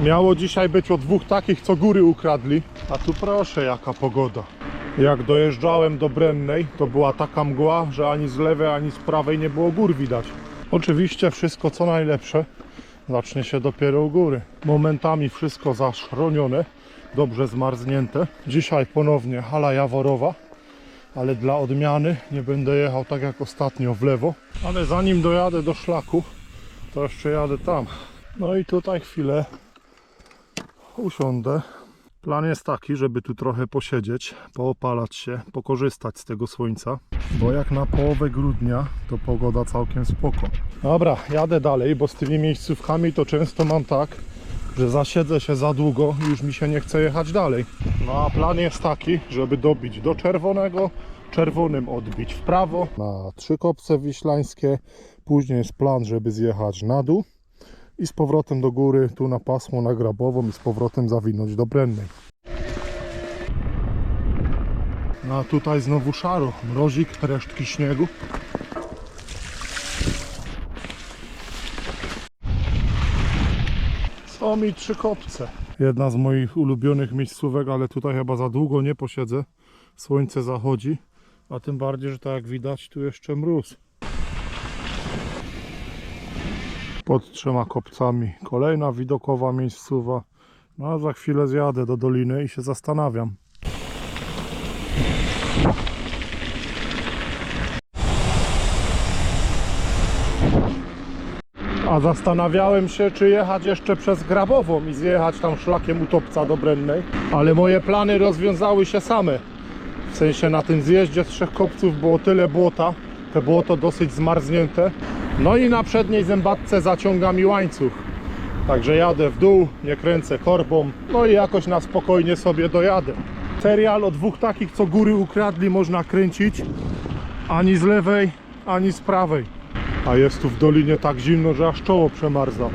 Miało dzisiaj być o dwóch takich, co góry ukradli. A tu proszę, jaka pogoda. Jak dojeżdżałem do Brennej, to była taka mgła, że ani z lewej, ani z prawej nie było gór widać. Oczywiście wszystko co najlepsze zacznie się dopiero u góry. Momentami wszystko zaszronione, dobrze zmarznięte. Dzisiaj ponownie hala Jaworowa, ale dla odmiany nie będę jechał tak jak ostatnio w lewo. Ale zanim dojadę do szlaku, to jeszcze jadę tam. No i tutaj chwilę usiądę. Plan jest taki, żeby tu trochę posiedzieć, poopalać się, pokorzystać z tego słońca, bo jak na połowę grudnia to pogoda całkiem spoko. Dobra, jadę dalej, bo z tymi miejscówkami to często mam tak, że zasiedzę się za długo i już mi się nie chce jechać dalej. No a plan jest taki, żeby dobić do czerwonego, czerwonym odbić w prawo na trzy kopce wiślańskie, później jest plan, żeby zjechać na dół i z powrotem do góry, tu na pasmo na Grabową i z powrotem zawinąć do Brennej. No a tutaj znowu szaro, mrozik, resztki śniegu. Są mi trzy kopce. Jedna z moich ulubionych miejscówek, ale tutaj chyba za długo nie posiedzę. Słońce zachodzi, a tym bardziej, że tak jak widać, tu jeszcze mróz. Pod trzema kopcami. Kolejna widokowa miejscowa. No a za chwilę zjadę do doliny i się zastanawiam. A zastanawiałem się, czy jechać jeszcze przez Grabową i zjechać tam szlakiem Utopca do Brennej. Ale moje plany rozwiązały się same. W sensie na tym zjeździe z trzech kopców było tyle błota, te błoto dosyć zmarznięte. No i na przedniej zębatce zaciąga mi łańcuch. Także jadę w dół, nie kręcę korbą, no i jakoś na spokojnie sobie dojadę. Serial o dwóch takich, co góry ukradli, można kręcić ani z lewej, ani z prawej. A jest tu w dolinie tak zimno, że aż czoło przemarza.